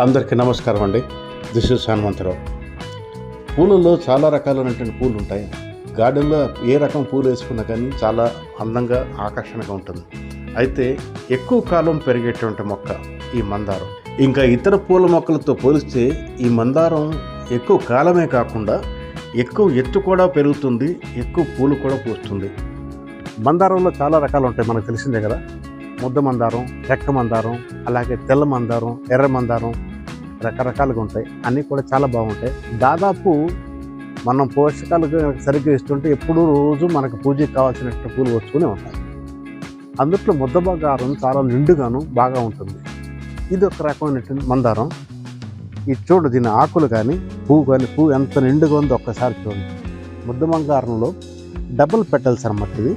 అందరికీ నమస్కారం అండి. This is Hanumantharao. పూలలో చాలా రకాలైనటువంటి పూలు ఉంటాయి. గార్డెన్లో ఏ రకం పూలు వేసుకున్నా కానీ చాలా అందంగా ఆకర్షణగా ఉంటుంది. అయితే ఎక్కువ కాలం పెరిగేటువంటి మొక్క ఈ మందారం. ఇంకా ఇతర పూల మొక్కలతో పోలిస్తే ఈ మందారం ఎక్కువ కాలమే కాకుండా ఎక్కువ ఎత్తు కూడా పెరుగుతుంది ఎక్కువ పూలు కూడా పూస్తుంది. మందారంలో చాలా రకాలు ఉంటాయి మనకు తెలిసిందే కదా. ముద్ద మందారం రెక్క మందారం అలాగే తెల్ల మందారం ఎర్ర మందారం రకరకాలుగా ఉంటాయి. అన్నీ కూడా చాలా బాగుంటాయి. దాదాపు మనం పోషకాలు సరిగ్గా ఇస్తుంటే ఎప్పుడూ రోజు మనకు పూజకి కావాల్సినట్టు పూలు వచ్చుకొని ఉంటాయి. అందుట్లో ముద్ద బంగారం చాలా నిండుగాను బాగా ఉంటుంది. ఇది ఒక రకమైనటువంటి మందారం. ఇది చూడు దీని ఆకులు కానీ పువ్వు కానీ పువ్వు ఎంత నిండుగా ఉందో ఒక్కసారి చూడండి. ముద్ద బంగారంలో డబుల్ పెటల్స్ అన్నమాట ఇది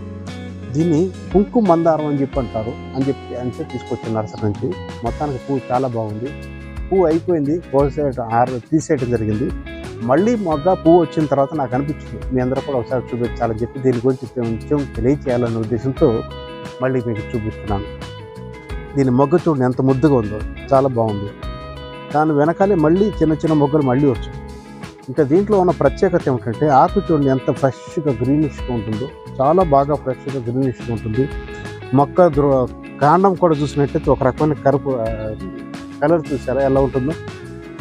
దీన్ని కుంకుమ మందారం అని చెప్పి అంటారు. అని చెప్పి అంటే తీసుకొచ్చిన నర్సరీ నుంచి. మొత్తానికి పువ్వు చాలా బాగుంది. పువ్వు అయిపోయింది. కోసేయటం ఆరు తీసేయటం జరిగింది. మళ్ళీ మొగ్గ పువ్వు వచ్చిన తర్వాత నాకు అనిపించింది మీ అందరూ కూడా ఒకసారి చూపించాలని చెప్పి దీని గురించి కొంచెం తెలియచేయాలనే ఉద్దేశంతో మళ్ళీ మీకు చూపిస్తున్నాను. దీని మొగ్గ చూడండి ఎంత ముద్దుగా ఉందో. చాలా బాగుంది. దాని వెనకాలే మళ్ళీ చిన్న చిన్న మొగ్గలు మళ్ళీ వచ్చాయి. ఇంకా దీంట్లో ఉన్న ప్రత్యేకత ఏమిటంటే ఆకు చూడండి ఎంత ఫ్రెష్గా గ్రీనిష్గా ఉంటుందో చాలా బాగా ఫ్రెష్గా గ్రీనిష్గా ఉంటుంది. మొక్క ద్రో కాండం కూడా చూసినట్టయితే ఒక రకమైన కరుపు కలర్ చూసారా ఎలా ఉంటుందో?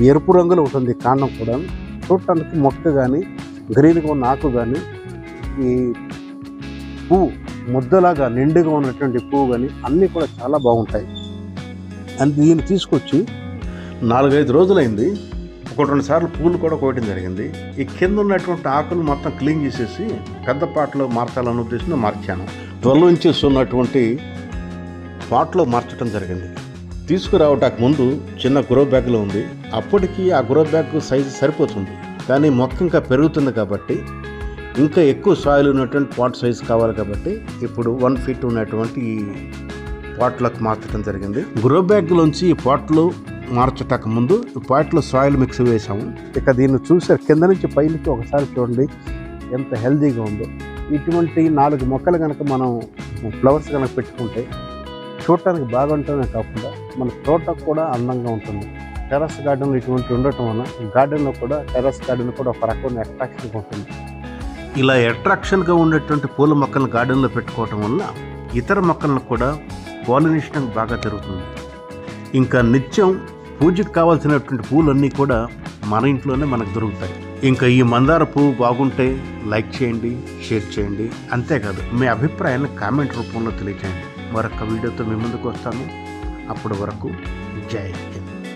ఎరుపు రంగులో ఉంటుంది కాండం కూడా. చూడటానికి మొక్క కానీ గ్రీన్గా ఉన్న ఆకు కానీ ఈ పువ్వు ముద్దలాగా నిండుగా ఉన్నటువంటి పువ్వు కానీ అన్నీ కూడా చాలా బాగుంటాయి. అని దీన్ని తీసుకొచ్చి నాలుగైదు రోజులైంది. ఒక రెండు సార్లు పూలు కూడా కోయటం జరిగింది. ఈ కింద ఉన్నటువంటి ఆకులు మొత్తం క్లీన్ చేసేసి పెద్ద పాటలో మార్చాలన్న ఉద్దేశంతో మార్చాను. ట్వెల్వ్ ఇంచెస్ ఉన్నటువంటి పాట్లో మార్చడం జరిగింది. తీసుకురావటానికి ముందు చిన్న గ్రో బ్యాగ్లో ఉంది. అప్పటికి ఆ గ్రో బ్యాగ్ సైజు సరిపోతుంది. కానీ మొక్క ఇంకా పెరుగుతుంది కాబట్టి ఇంకా ఎక్కువ సాయిల్ ఉన్నటువంటి పాట్ సైజు కావాలి కాబట్టి ఇప్పుడు వన్ ఫీట్ ఉన్నటువంటి ఈ పాట్లకు మార్చడం జరిగింది. గ్రో బ్యాగ్లోంచి ఈ పాట్లు మార్చటకు ముందు ఈ సాయిల్ మిక్స్ వేసాము ఇక దీన్ని చూసే కింద నుంచి పైకి ఒకసారి చూడండి ఎంత హెల్దీగా ఉందో. ఇటువంటి నాలుగు మొక్కలు కనుక మనం ఫ్లవర్స్ కనుక పెట్టుకుంటే చూడటానికి బాగుంటమే కాకుండా మన తోటకు కూడా అందంగా ఉంటుంది. టెర్రస్ గార్డెన్లు ఇటువంటి ఉండటం వల్ల గార్డెన్లో కూడా టెర్రస్ గార్డెన్ కూడా ఒక రకమైన అట్రాక్షన్గా ఉంటుంది. ఇలా అట్రాక్షన్గా ఉండేటువంటి పూల మొక్కలను గార్డెన్లో పెట్టుకోవటం వల్ల ఇతర మొక్కలను కూడా పాలినేషన్ బాగా జరుగుతుంది. ఇంకా నిత్యం పూజకు కావాల్సినటువంటి పూలన్నీ కూడా మన ఇంట్లోనే మనకు దొరుకుతాయి. ఇంకా ఈ మందార పువ్వు బాగుంటే లైక్ చేయండి షేర్ చేయండి. అంతేకాదు మీ అభిప్రాయాన్ని కామెంట్ రూపంలో తెలియచేయండి. మరొక వీడియోతో మీ ముందుకు వస్తాను. అప్పటి వరకు జై హింద్.